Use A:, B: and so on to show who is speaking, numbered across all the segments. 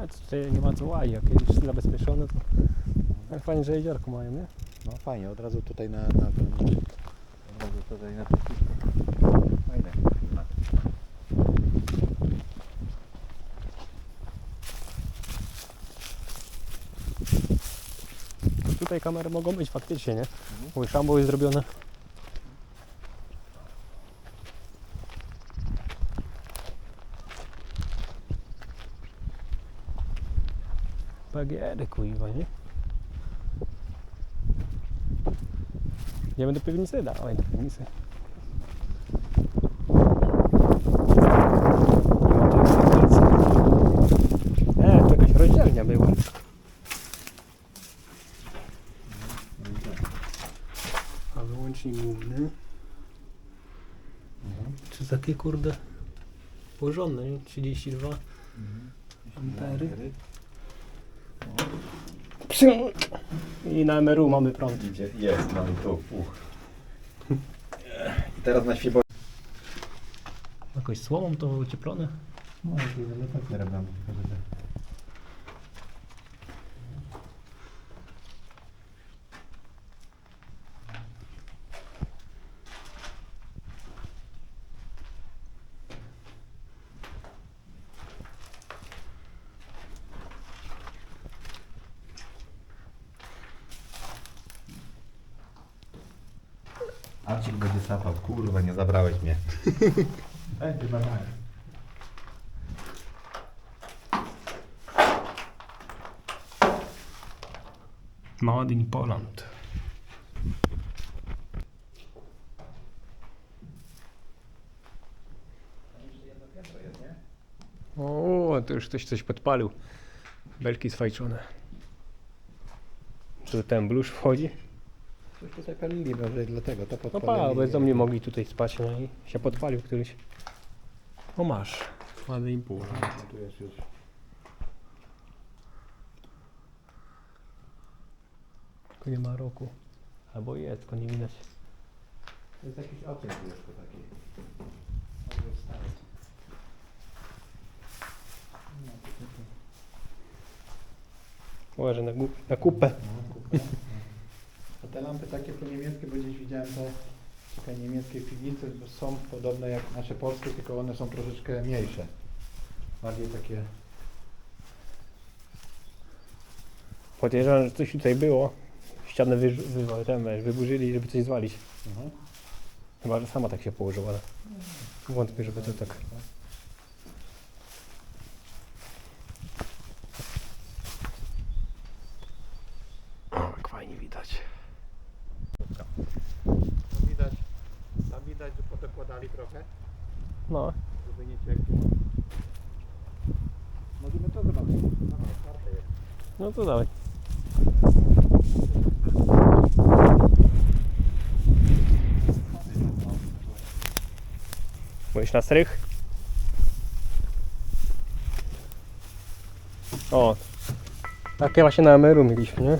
A: Nie, tutaj nie ma co łazić, jak jest zabezpieczone to... Ale fajnie, że jeziorko mają, nie?
B: No fajnie, od razu tutaj na, na ten... Od razu tutaj na. Fajne.
A: Tutaj kamery mogą być faktycznie, nie? Bo już jest zrobione. Bagiery kuiwa, nie? Idziemy do piwnicy? Dawaj do piwnicy. E, to jakaś rozdzielnia była. A wyłącznik główny. Czy takie kurde porządne, nie? 32 ampery. I na MRU mamy prąd.
B: Idzie, jest, mamy tu. Uch. I teraz na świebo...
A: Jakoś słomą to ocieplone?
B: No, ale tak nie robią. Arcik będzie sapał, kurwa, nie tak.
A: Made in Poland. O, to już ktoś coś podpalił. Belki sfajczone. Czy ten blusz wchodzi?
B: Coś tutaj palili, może dlatego to
A: No
B: podpalili.
A: pa, bezdomnie mogli tutaj spać, no i się podpalił któryś. O masz. In Poland.
B: No, tu jest już.
A: Tylko nie ma roku. Albo jest, tylko nie widać.
B: To jest jakiś opiek jeszcze taki. Może stary.
A: Może na, gu- na kupę.
B: no, kupę. Te lampy takie po niemieckie, bo gdzieś widziałem te takie niemieckie piwnice, bo są podobne jak nasze polskie, tylko one są troszeczkę mniejsze. Bardziej takie...
A: Podejrzewam, że coś tutaj było. Ścianę wy, wy, ten, wiesz, wyburzyli, żeby coś zwalić.
B: Mhm.
A: Chyba, że sama tak się położyła, ale wątpię, żeby to tak...
B: podekładali trochę,
A: No,
B: żeby nie ciekło. Możemy to zrobić. No, otwarte jest.
A: no to dawaj. Byłeś na strych? O, takie właśnie na emeru mieliśmy, nie?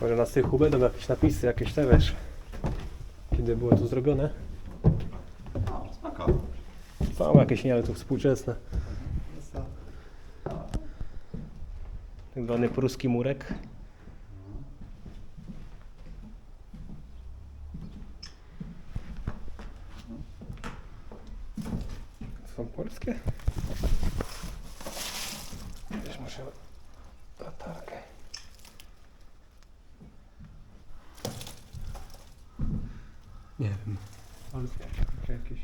A: Może na strychu będą jakieś napisy, jakieś te wiesz, kiedy było to zrobione.
B: O, spoko.
A: Są jakieś, nie, ale to współczesne. Tak zwany pruski murek. Są polskie? Też muszę latarkę. Nie wiem.
B: Polskie, jakieś.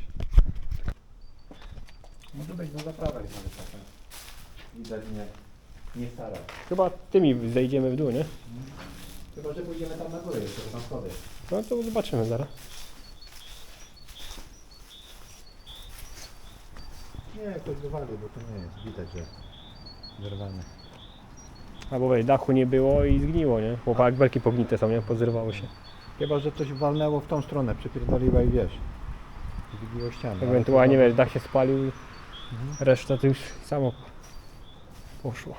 B: Może być na zaprawach nawet taka. Widać nie, nie stara.
A: Chyba tymi zejdziemy w dół, nie?
B: Chyba, że pójdziemy tam na górę jeszcze, bo tam schody.
A: No to zobaczymy zaraz.
B: Nie, jakoś wywali, bo to nie jest. Widać, że wyrwane.
A: Albo weź, dachu nie było i zgniło, nie? Jak belki pognite są, nie? Pozrywało się.
B: Chyba, że coś walnęło w tą stronę, przypierdoliła i wiesz. Zbiło ścianę. ale
A: Ewentualnie,
B: to-
A: wiesz, dach się spalił i
B: Mhm.
A: reszta to już samo poszło.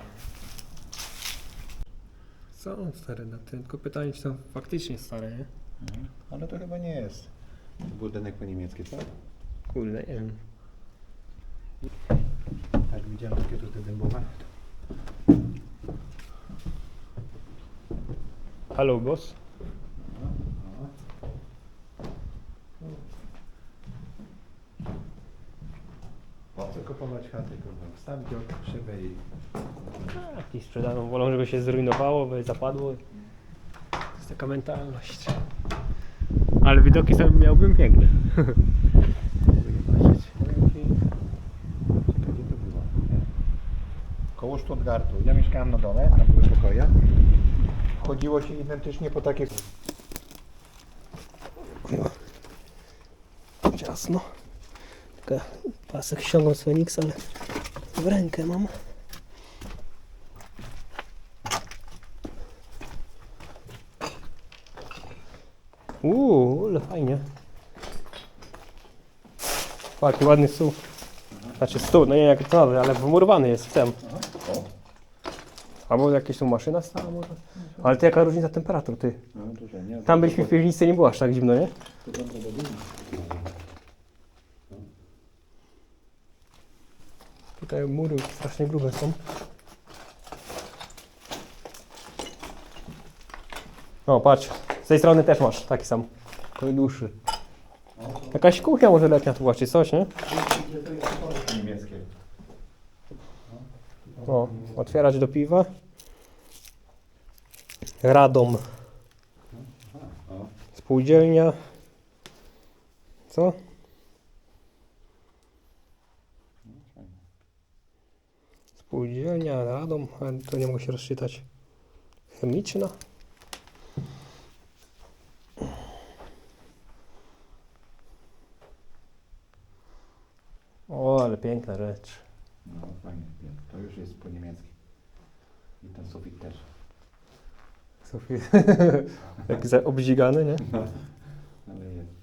A: Są stare na tym, tylko pytanie, czy są faktycznie stare, nie?
B: Mhm. Ale to chyba nie jest budynek po niemiecki, tak?
A: Kurde, nie wiem.
B: Tak, widziałem takie tutaj dębowe.
A: Halo, boss.
B: Kupować chaty, kurwa? Wstawić o szybę i...
A: I sprzedaną. Wolą, żeby się zrujnowało, by zapadło. To jest taka mentalność. Ale widoki sobie miałbym piękne.
B: Patrzeć. Powiem ci... Czekaj, gdzie to było? Koło Stuttgartu. Ja mieszkałem na dole, tam były pokoje. Chodziło się identycznie po takie...
A: Ciasno. Tylko pasek ściągam z Feniks, ale w rękę mam. Uuu, ale fajnie. Ładny stół. Znaczy stół, no nie jak nowy, ale wmurowany jest w tem. Albo jakieś tu maszyna stała może. Ale to jaka różnica temperatur, ty.
B: No?
A: Tam byliśmy w piwnicy, nie było aż tak zimno, nie? Tutaj mury strasznie grube są. O, patrz. Z tej strony też masz taki sam. To dłuższy. Jakaś kuchnia może letnia tu czy coś, nie?
B: Niemieckie?
A: O, otwierać do piwa. Radom. Spółdzielnia. Co? Spółdzielnia, Radom, ale to nie mogę się rozczytać. Chemiczna. O, ale piękna rzecz.
B: No fajnie, to już jest po niemiecku. I ten sufit też.
A: Sufit. Jak za obzigany, nie?
B: Ale jest.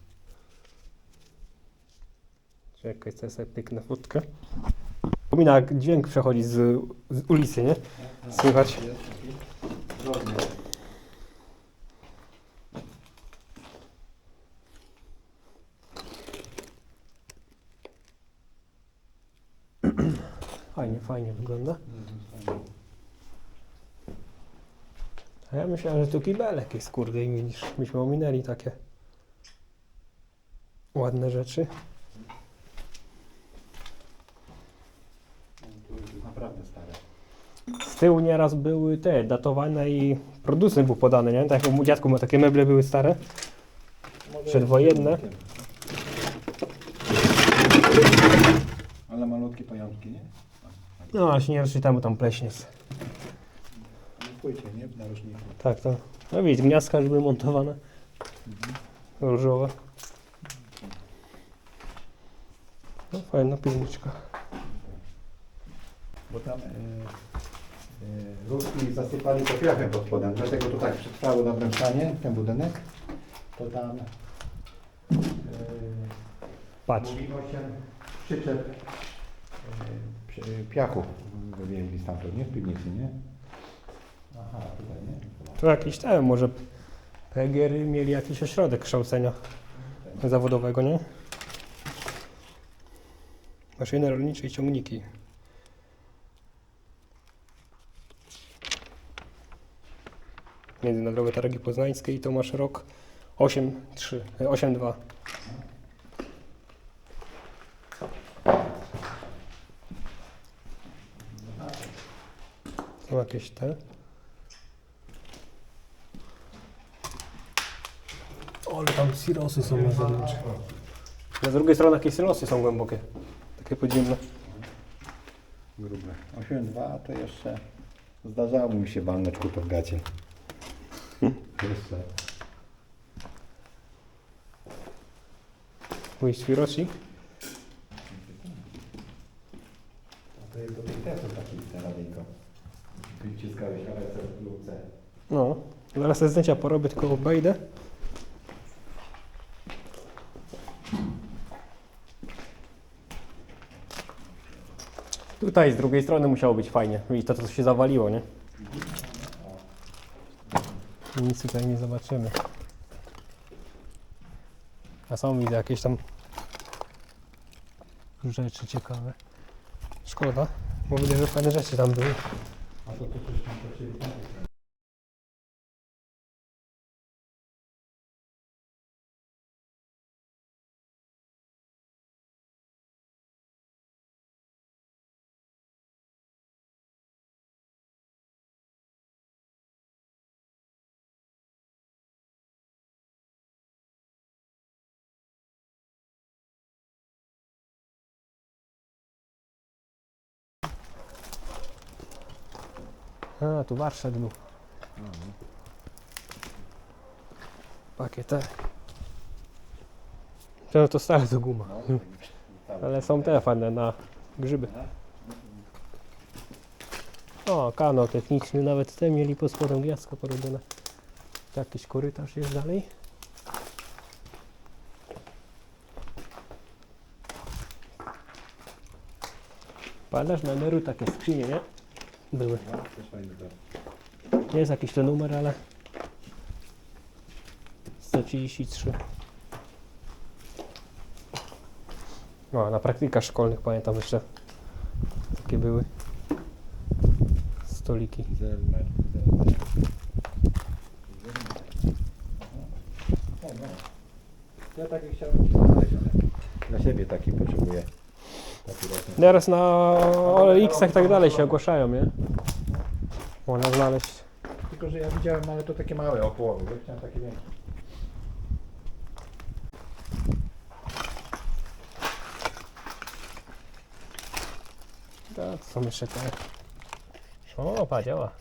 A: Czekaj, chcę sobie pyknę fotkę. Pomina jak dźwięk przechodzi z, z ulicy, nie? Słychać? Fajnie, fajnie wygląda. A ja myślałem, że tu kibelek jest, kurde, i widzisz, myśmy ominęli takie ładne rzeczy.
B: Tu jest naprawdę stare.
A: Z tyłu nieraz były te datowane i producent był podany, nie? Tak jak mój dziadku ma takie meble były stare. Przedwojenne.
B: Ale malutkie pajączki, nie?
A: No, ale się nie rozczytamy, tam pleśnie jest.
B: W płycie, nie? Narożniku.
A: Tak, to. No widzisz, gniazdka już były montowane. Różowe. No fajna piwniczka.
B: Bo tam e, Ruski zasypali to piachem pod spodem, dlatego to tak przetrwało w dobrym stanie, ten budynek. To tam e,
A: Patrz.
B: mówiło się przyczep e, przy- piachu wywieźli stamtąd, nie? Z piwnicy, nie? Aha, tutaj nie?
A: Tu jakiś ten, może PGR mieli jakiś ośrodek kształcenia zawodowego, nie? Maszyny rolnicze i ciągniki. Między na drogę Targi Poznańskiej to masz rok 8-3, e, 8-2. Są jakieś te. Ale tam silosy są na zewnątrz. A z drugiej strony jakieś silosy są głębokie. Takie podziemne.
B: Grube. 8,2 to jeszcze zdarzało mi się walnąć kupę w gacie. Jeszcze.
A: Mój świrocik.
B: A to jest do tych testów taki ten radyjko. Tu wciskałeś ABC lub C.
A: No. Zaraz te zdjęcia porobię, tylko obejdę. Tutaj z drugiej strony musiało być fajnie. I to, co się zawaliło, nie? Nic tutaj nie zobaczymy. A są widzę jakieś tam rzeczy ciekawe. Szkoda. Bo widzę, że fajne rzeczy tam były.
B: A to tu coś tam
A: A, tu warsztat był. Pakiet. To, to stare to guma. Ale są te fajne na grzyby. O, kanał techniczny, nawet te mieli pod spodem gwiazdka porobione. Jakiś korytarz jest dalej. Pamiętasz, na emeru takie skrzynie, nie? Były. Nie jest jakiś ten numer, ale 133. No, na praktykach szkolnych pamiętam jeszcze takie były stoliki.
B: Ja taki chciałem ci znaleźć, ale dla siebie taki potrzebuję.
A: Teraz na OLX-ach i tak dalej się ogłaszają, nie? Można znaleźć.
B: Tylko, że ja widziałem, ale to takie małe o połowie, bo chciałem takie większe.
A: To są jeszcze te. O, pa, działa.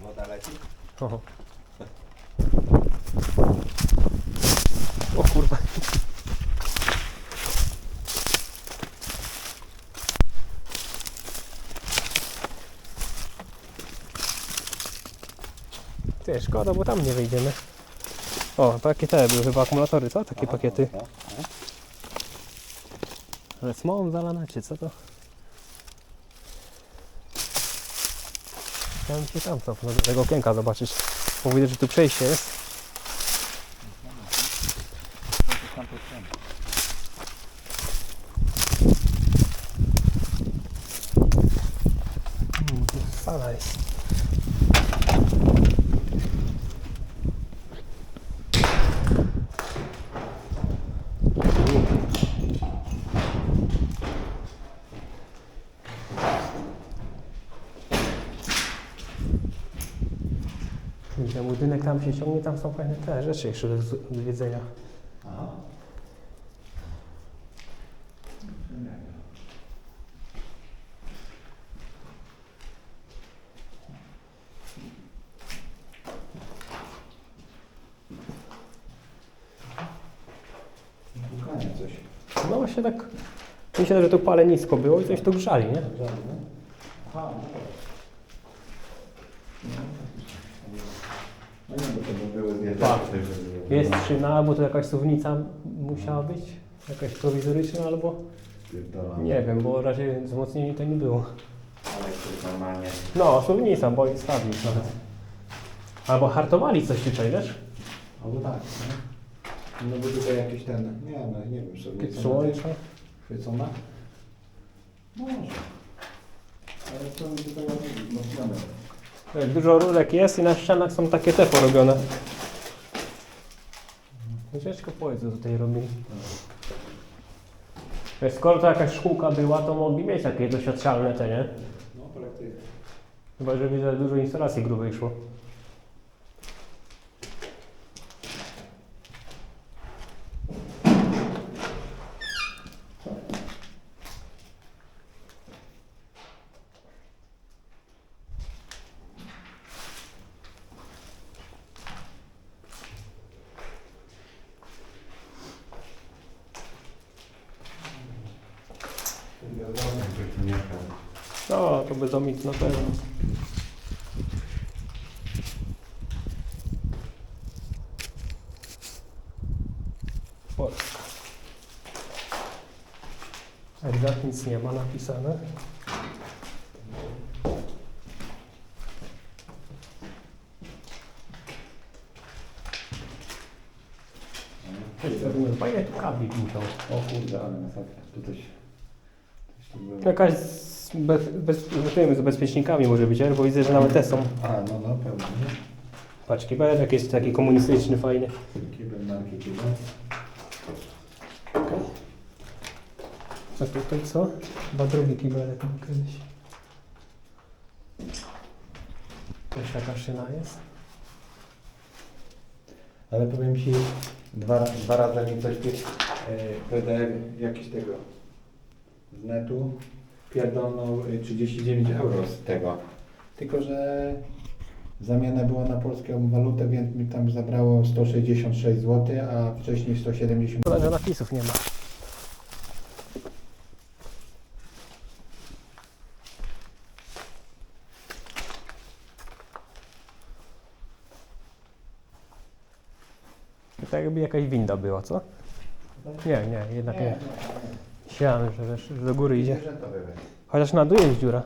C: Woda leci?
A: Oho. O kurwa. Ty, szkoda, bo tam nie wyjdziemy. O, takie te były chyba akumulatory, co? Takie pakiety. Ale smolą zalane, czy co to? Chciałem się tam cofnąć, do tego okienka zobaczyć. Bo widzę, że tu przejście jest. Hmm, tu sala jest. I Ten budynek tam się ciągnie, tam są fajne te rzeczy jeszcze do z- do wiedzenia.
B: Aha. Pukanie coś.
A: No właśnie tak, myślę, że tu palenisko było i coś tu grzali, nie?
B: Aha, no nie, bo to by były
A: Jest szyna, albo to jakaś suwnica musiała być, jakaś prowizoryczna, albo nie wiem, bo raczej wzmocnienie to nie było.
C: Ale to normalnie.
A: No, suwnica, bo jest stawnik nawet. Albo hartowali coś tutaj, wiesz?
B: Albo tak, nie? No bo tutaj jakiś ten, nie no nie wiem, sobie
A: przyłącze.
B: chwycona. Może. Ale to tutaj ładnie wzmocnione.
A: Tak, Dużo rurek jest i na ścianach są takie te porobione. Ciężko powiedzieć, co tutaj robili. Wiesz, Skoro to jakaś szkółka była, to mogli mieć jakieś doświadczalne te, nie?
B: No praktycznie.
A: Chyba, że widzę, dużo instalacji grubej szło. To bezomit na pewno. Polska. Egzat nic nie ma napisane. Fajnie tu kablik musiał.
B: O kurde, ale masakra. Tu coś, coś
A: Jakaś bez, bez, z, tym, z bezpiecznikami może być, nie? bo widzę, że nawet te są.
B: A, no, no, pewnie.
A: Patrz, kibel jakiś taki komunistyczny, fajny.
B: Kibel marki kibel.
A: A tutaj co? Chyba drugi kibelek był kiedyś. Też taka szyna jest.
B: Ale powiem Ci, dwa, dwa razy mi coś tych e, PDF jakiś tego z netu pierdolnął e, 39 euro z tego. Tylko, że zamiana była na polską walutę, więc mi tam zabrało 166 zł, a wcześniej 170
A: Szkoda, że napisów nie ma. To tak jakby jakaś winda była, co? Nie, nie, jednak nie. Myślałem, że, wiesz, że do góry idzie.
B: To.
A: Chociaż na dół jest dziura.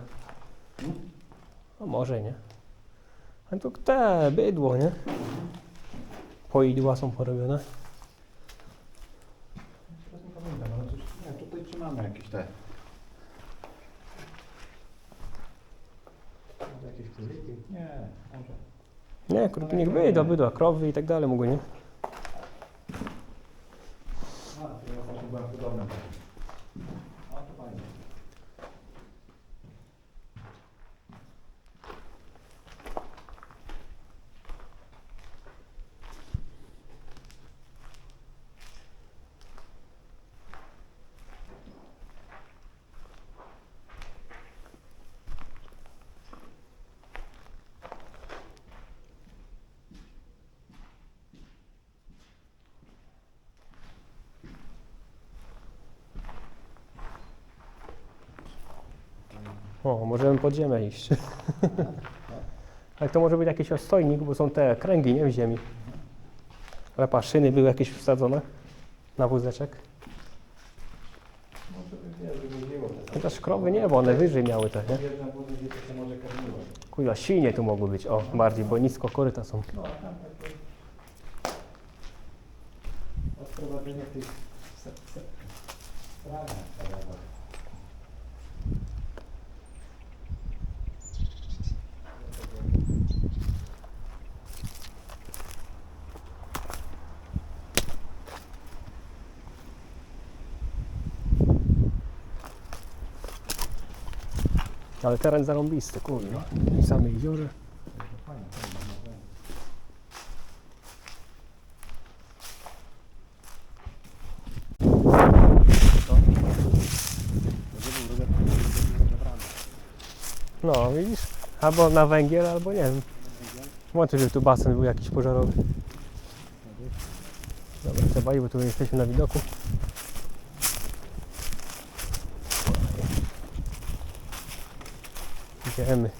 A: No może nie. A tu te bydło, nie? Poidła są porobione.
B: Teraz nie pamiętam, ale coś, nie, tutaj trzymamy jakieś te. Jakieś króliki? Nie, może.
A: Nie, krótko niech bydła, bydła, krowy i tak dalej mogły, nie? O, możemy pod ziemię iść. Ale to może być jakiś ostojnik, bo są te kręgi, nie? W ziemi. Ale patrz, szyny były jakieś wsadzone na wózeczek. Chociaż krowy nie, bo one wyżej miały te, nie? Kuja, świnie tu mogły być, o, bardziej, bo nisko koryta są.
B: No, a tam takie odprowadzenie tych
A: Ale teren zarąbisty, kurwa. I same jeziorze. No, widzisz? Albo na węgiel, albo nie wiem. Włączę, żeby tu basen był jakiś pożarowy. Dobra, trzeba iść, bo tu jesteśmy na widoku. ekki, emmi